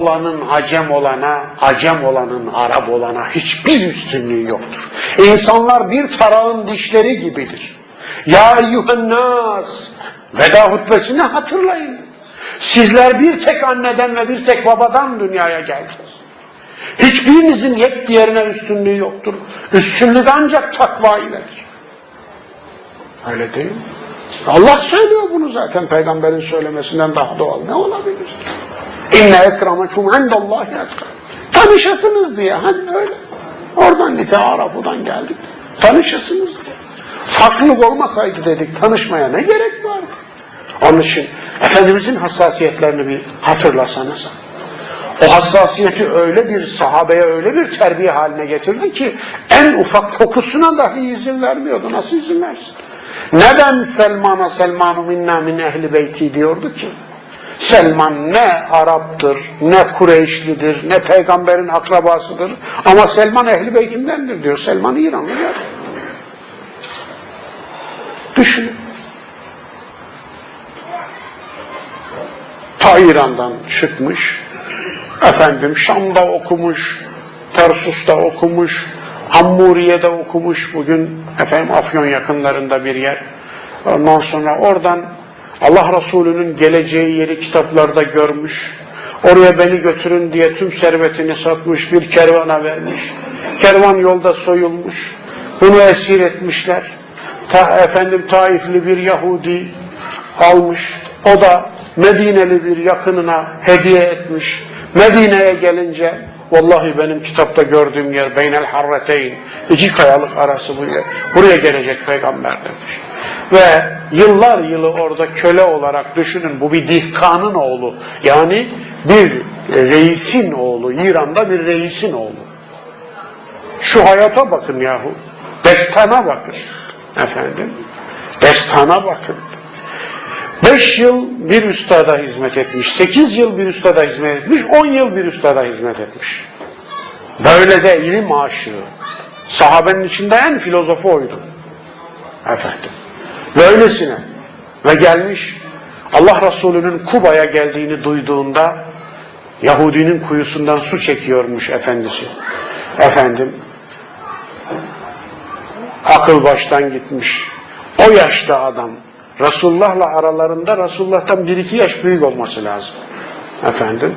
olanın Acem olana, Acem olanın Arap olana hiçbir üstünlüğü yoktur. İnsanlar bir tarağın dişleri gibidir. Ya eyyühennas, veda hutbesini hatırlayın. Sizler bir tek anneden ve bir tek babadan dünyaya geldiniz. Hiçbirinizin yet diğerine üstünlüğü yoktur. Üstünlük ancak takva iledir. Öyle değil mi? Allah söylüyor bunu zaten peygamberin söylemesinden daha doğal. Ne olabilir? İnne ekremekum indallahi etkâ. Tanışasınız diye. Hani öyle. Oradan nitearafudan geldik. Tanışasınız diye. Farklılık olmasaydı dedik tanışmaya ne gerek var? Onun için Efendimizin hassasiyetlerini bir hatırlasanız. O hassasiyeti öyle bir sahabeye öyle bir terbiye haline getirdi ki en ufak kokusuna dahi izin vermiyordu. Nasıl izin versin? Neden Selman'a Selmanu minna min ehli beyti diyordu ki? Selman ne Arap'tır, ne Kureyşlidir, ne peygamberin akrabasıdır. Ama Selman ehli beytimdendir diyor. Selman İranlı ya. Düşünün. Ta İran'dan çıkmış, efendim Şam'da okumuş, Tarsus'ta okumuş, Hammuriye'de okumuş bugün efendim Afyon yakınlarında bir yer. Ondan sonra oradan Allah Resulü'nün geleceği yeri kitaplarda görmüş. Oraya beni götürün diye tüm servetini satmış, bir kervana vermiş. Kervan yolda soyulmuş. Bunu esir etmişler. Ta, efendim Taifli bir Yahudi almış. O da Medineli bir yakınına hediye etmiş. Medine'ye gelince vallahi benim kitapta gördüğüm yer Beynel Harreteyn iki kayalık arası bu yer. Buraya gelecek peygamber demiş. Ve yıllar yılı orada köle olarak düşünün bu bir dihkanın oğlu. Yani bir reisin oğlu. İran'da bir reisin oğlu. Şu hayata bakın yahu. Destana bakın. Efendim. Destana bakın. Beş yıl bir üstada hizmet etmiş, sekiz yıl bir üstada hizmet etmiş, on yıl bir üstada hizmet etmiş. Böyle de ilim aşığı. Sahabenin içinde en filozofu oydu. Efendim. Böylesine. Ve gelmiş Allah Resulü'nün Kuba'ya geldiğini duyduğunda Yahudinin kuyusundan su çekiyormuş efendisi. Efendim akıl baştan gitmiş. O yaşta adam Resulullah'la aralarında Resulullah'tan bir iki yaş büyük olması lazım. Efendim.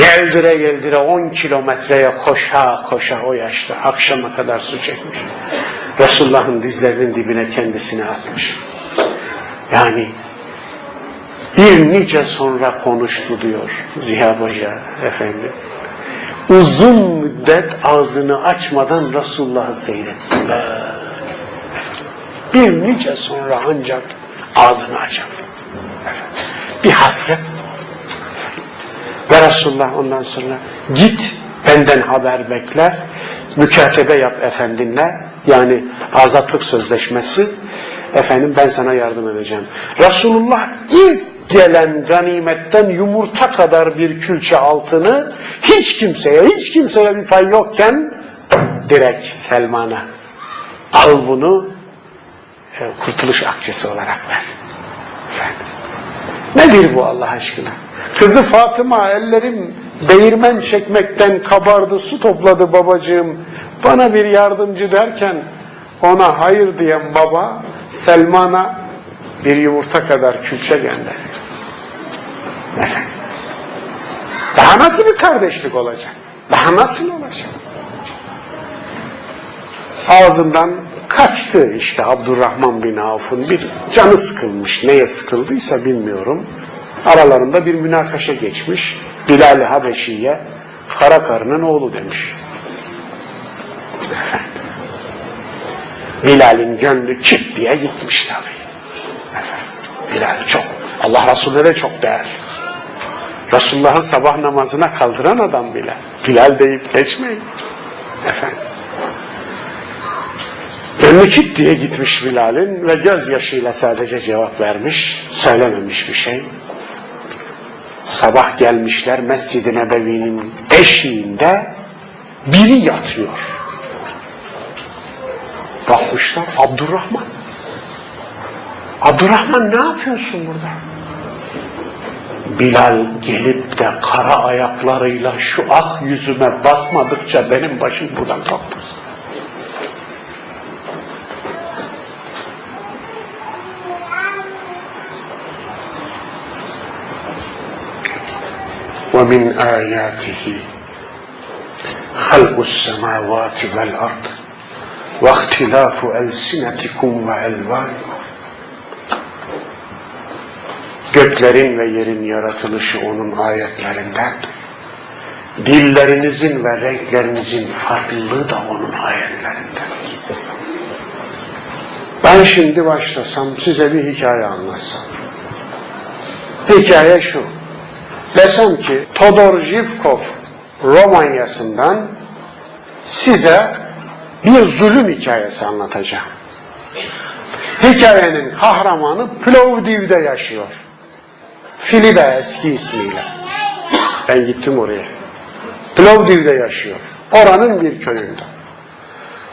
Yeldire yeldire 10 kilometreye koşa koşa o yaşta akşama kadar su çekmiş. Resulullah'ın dizlerinin dibine kendisini atmış. Yani bir nice sonra konuştu diyor Ziya Hoca efendi. Uzun müddet ağzını açmadan Resulullah'ı seyrettiler bir nice sonra ancak ağzını açar. Bir hasret. Ve Resulullah ondan sonra git benden haber bekle, mükatebe yap efendinle, yani azatlık sözleşmesi, efendim ben sana yardım edeceğim. Resulullah ilk gelen ganimetten yumurta kadar bir külçe altını hiç kimseye, hiç kimseye bir pay yokken direkt Selman'a al bunu kurtuluş akçesi olarak ver. Efendim. Nedir bu Allah aşkına? Kızı Fatıma ellerim değirmen çekmekten kabardı, su topladı babacığım. Bana bir yardımcı derken ona hayır diyen baba Selman'a bir yumurta kadar külçe gönderiyor. Daha nasıl bir kardeşlik olacak? Daha nasıl olacak? Ağzından kaçtı işte Abdurrahman bin Avf'un bir canı sıkılmış. Neye sıkıldıysa bilmiyorum. Aralarında bir münakaşa geçmiş. Bilal-i Habeşi'ye kara karının oğlu demiş. Bilal'in gönlü çıt diye gitmiş. Efendim. Bilal çok. Allah Resulüne de çok değer. Resulullah'ın sabah namazına kaldıran adam Bilal. Bilal deyip geçmeyin. Efendim. Gönlü kit diye gitmiş Bilal'in ve gözyaşıyla sadece cevap vermiş, söylememiş bir şey. Sabah gelmişler Mescid-i Nebevi'nin eşiğinde biri yatıyor. Bakmışlar Abdurrahman. Abdurrahman ne yapıyorsun burada? Bilal gelip de kara ayaklarıyla şu ak yüzüme basmadıkça benim başım buradan kalkmaz. ومن آياته خلق السماوات والأرض واختلاف ألسنتكم وألوانكم Göklerin ve yerin yaratılışı onun ayetlerindendir. Dillerinizin ve renklerinizin farklılığı da onun ayetlerindendir. Ben şimdi başlasam size bir hikaye anlatsam. Hikaye şu. Desem ki Todor Zhivkov Romanyası'ndan size bir zulüm hikayesi anlatacağım. Hikayenin kahramanı Plovdiv'de yaşıyor. Filibe eski ismiyle. Ben gittim oraya. Plovdiv'de yaşıyor. Oranın bir köyünde.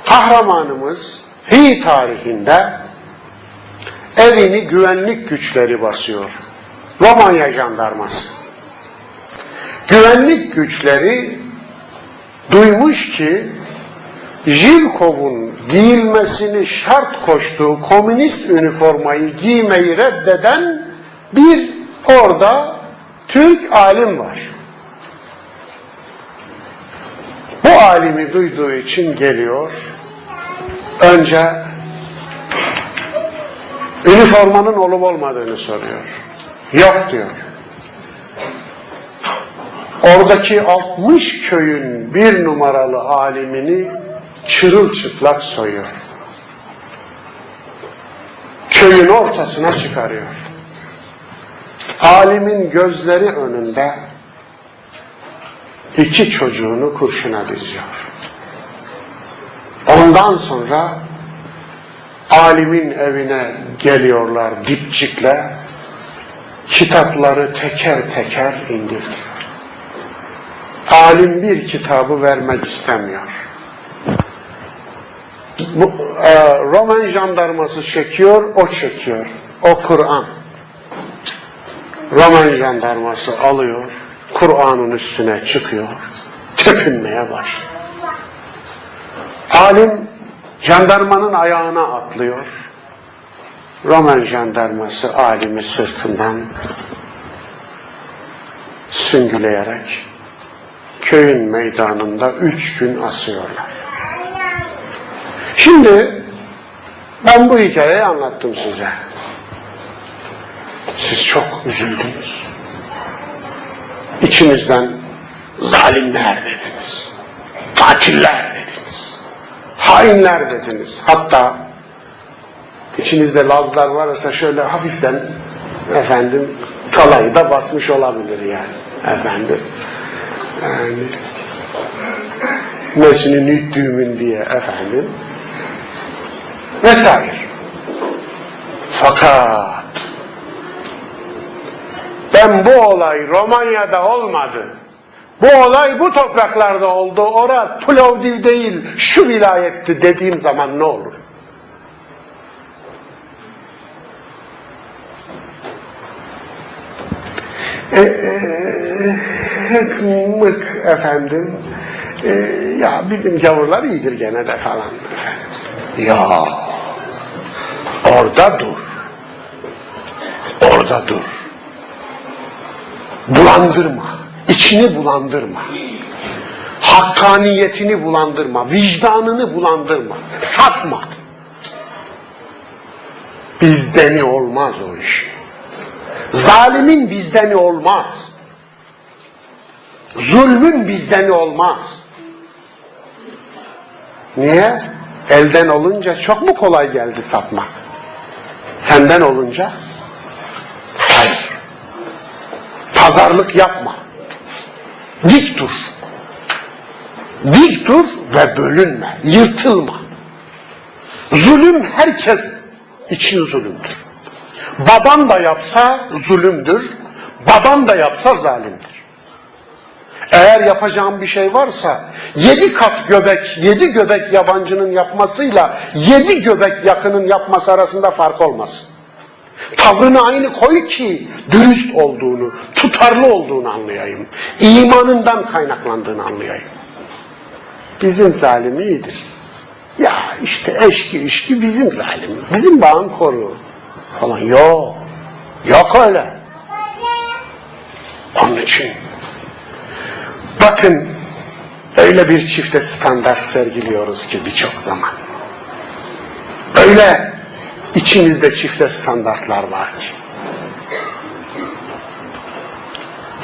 Kahramanımız fi tarihinde evini güvenlik güçleri basıyor. Romanya jandarması. Güvenlik güçleri duymuş ki Jilkov'un giyilmesini şart koştuğu komünist üniformayı giymeyi reddeden bir orada Türk alim var. Bu alimi duyduğu için geliyor. Önce üniformanın olup olmadığını soruyor. Yok diyor. Oradaki 60 köyün bir numaralı alimini çırılçıplak soyuyor. Köyün ortasına çıkarıyor. Alimin gözleri önünde iki çocuğunu kurşuna diziyor. Ondan sonra alimin evine geliyorlar dipçikle, kitapları teker teker indiriyor. Alim bir kitabı vermek istemiyor. Bu, e, Roman jandarması çekiyor, o çekiyor. O Kur'an. Roman jandarması alıyor, Kur'an'ın üstüne çıkıyor, tepinmeye başlıyor. Alim jandarmanın ayağına atlıyor. Roman jandarması alimi sırtından süngüleyerek köyün meydanında üç gün asıyorlar. Şimdi ben bu hikayeyi anlattım size. Siz çok üzüldünüz. İçinizden zalimler dediniz. Katiller dediniz. Hainler dediniz. Hatta içinizde Lazlar varsa şöyle hafiften efendim kalayı da basmış olabilir yani. Efendim. Yani nesini nüttüğümün diye efendim vesaire. Fakat ben bu olay Romanya'da olmadı. Bu olay bu topraklarda oldu. Ora Plovdiv değil, şu vilayetti dediğim zaman ne olur? E, e, mık efendim. E, ya bizim gavurlar iyidir gene de falan. Ya orada dur. Orada dur. Bulandırma. içini bulandırma. Hakkaniyetini bulandırma. Vicdanını bulandırma. Satma. Bizdeni olmaz o iş. Zalimin bizdeni olmaz. Zulmün bizdeni olmaz. Niye? Elden olunca çok mu kolay geldi satmak? Senden olunca? Hayır. Pazarlık yapma. Dik dur. Dik dur ve bölünme. Yırtılma. Zulüm herkes için zulümdür. Baban da yapsa zulümdür. Baban da yapsa zalimdir. Eğer yapacağım bir şey varsa yedi kat göbek, yedi göbek yabancının yapmasıyla yedi göbek yakının yapması arasında fark olmaz. Tavrını aynı koy ki dürüst olduğunu, tutarlı olduğunu anlayayım. İmanından kaynaklandığını anlayayım. Bizim zalim iyidir. Ya işte eşki işki bizim zalim. Bizim bağın koru falan. Yok. Yok öyle. Onun için bakın öyle bir çifte standart sergiliyoruz ki birçok zaman. Öyle içimizde çifte standartlar var ki.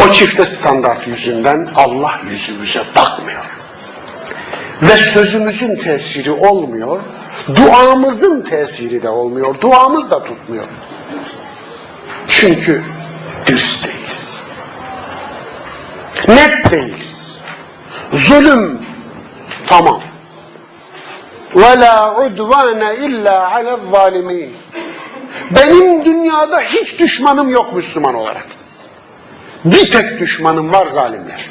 O çifte standart yüzünden Allah yüzümüze bakmıyor. Ve sözümüzün tesiri olmuyor, duamızın tesiri de olmuyor, duamız da tutmuyor. Çünkü dürüst değiliz. Net değiliz. Zulüm tamam. Ve la udvane illa alel zalimin. Benim dünyada hiç düşmanım yok Müslüman olarak. Bir tek düşmanım var zalimler.